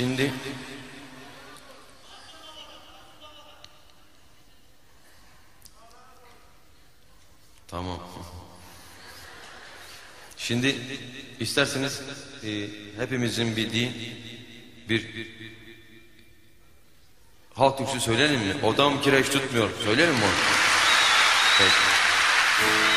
Şimdi Tamam. Şimdi isterseniz e, hepimizin bildiği bir halk türküsü söyleyelim mi? Odam kireç tutmuyor. Söyleyelim mi onu? Peki.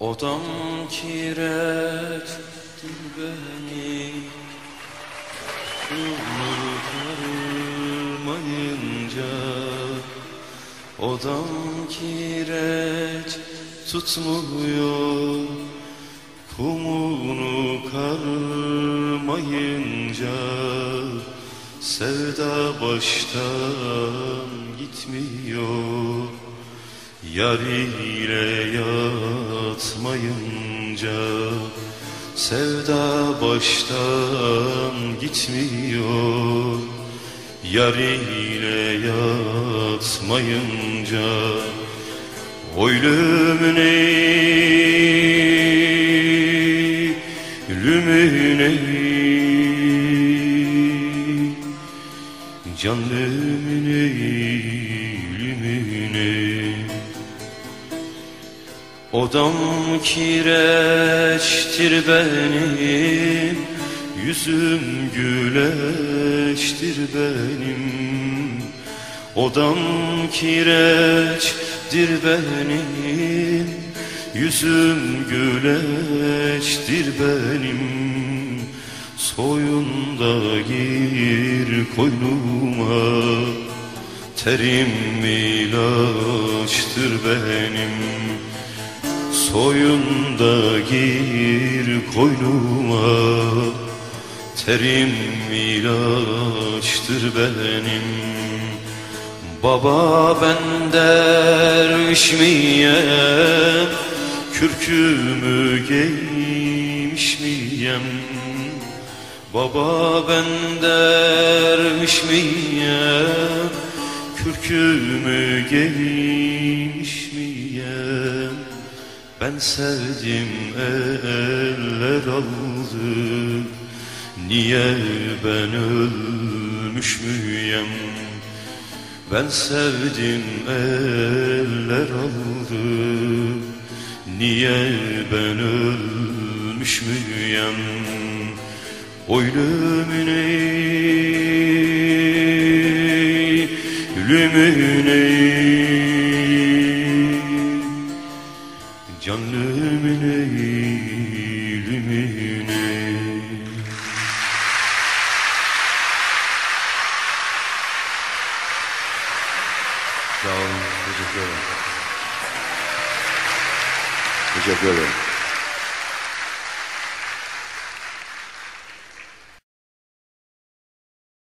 Odam kireçtir beni Nur karmayınca Odam kireç tutmuyor. Kumunu karmayınca Sevda baştan gitmiyor Yar ile yatmayınca Sevda baştan gitmiyor. Yar ile yatmayınca Oy lümüne Lümüne Can lümüne Odam kireçtir benim Yüzüm güleçtir benim. Odam kireçtir benim Yüzüm güleçtir benim. Soyunda gir koynuma Terim ilaçtır benim Soyunda gir koynuma Terim ilaçtır benim. Baba ben derviş miyem Kürkümü giymiş miyem Baba ben derviş miyem Kürkümü giymiş miyem ben sevdim eller aldı. Niye ben ölmüş müyem Ben sevdim eller aldı. Niye ben ölmüş müyem Oy lümüne Lümüne Can lümüne lümüne Sağ olun. Teşekkür ederim.